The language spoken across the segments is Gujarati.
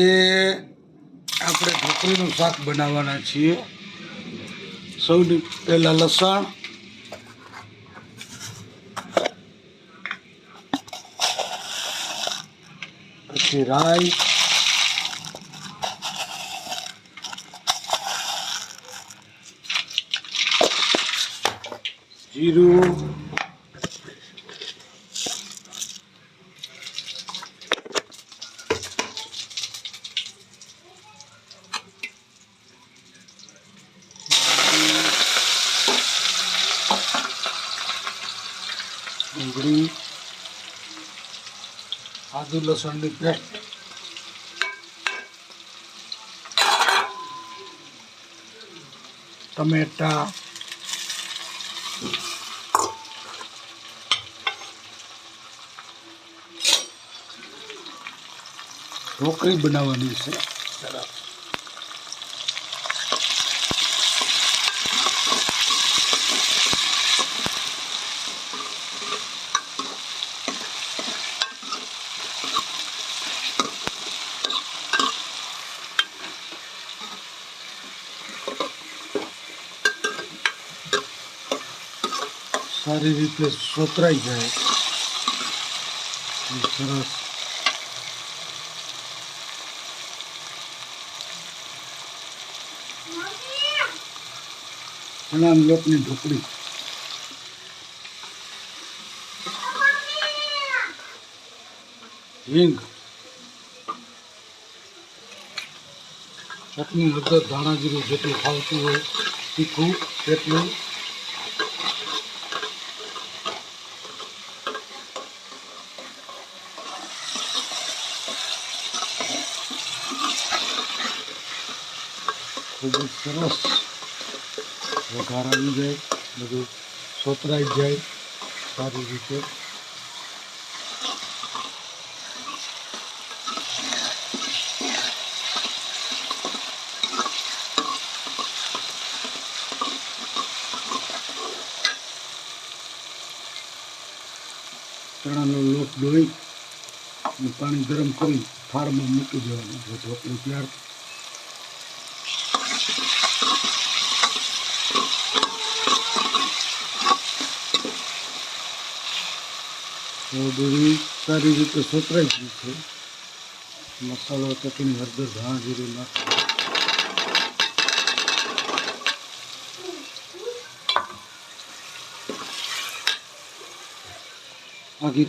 એ આપણે ઢોકળીનું શાક બનાવવાના છીએ. સૌથી પહેલાં લસણ. પછી રાઈ. જીરું. ડુંગળી આદુ લસણની પેસ્ટ. ટમેટા. ઢોકળી બનાવવાની છે. સારી રીતે સોતરાઈ જાય. સરસ. ચણાના લોટની ઢોકળી. હિંગ. ચટણી અંદર ધાણા જીરું જેટલું ખાવતું હોય, તીખું, તેટલું ખૂબ જ સરસ વઘાર આવી જાય, બધું સોતરાઈ જાય, સારી રીતે. ચણાનો લોટ અને પાણી ગરમ કરી થાળમાં મૂકી દેવાનું. એટલે તૈયાર સારી રીતે સોતરાઈ ગયું છે. મસાલો ચટણી હળદર ધાણા જીરું નાખી આગી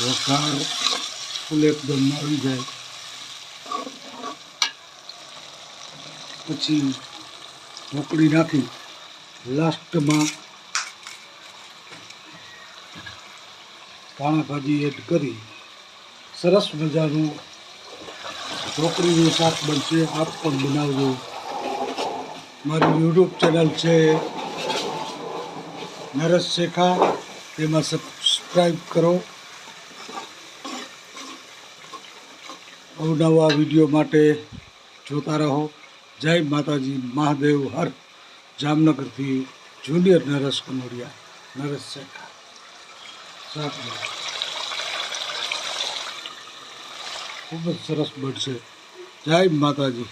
વઘાર ફૂલ એકદમ આવી જાય. પછી ઢોકળી નાખી. લાસ્ટમાં ધાણા ભાજી એડ કરી. સરસ મજાનું ઢોકળીનું શાક બનશે. આપ પણ બનાવજો. મારી યુટ્યુબ ચેનલ છે નરેશ શેખા. તેમાં સબસ્ક્રાઈબ કરો. અવનવા વીડિયો માટે જોતા રહો. જય માતાજી, મહાદેવ, હર. જામનગરથી જુનિયર નરેશ કનોડિયા, નરેશ શેખા. ખૂબ જ સરસ બનશે. જય માતાજી.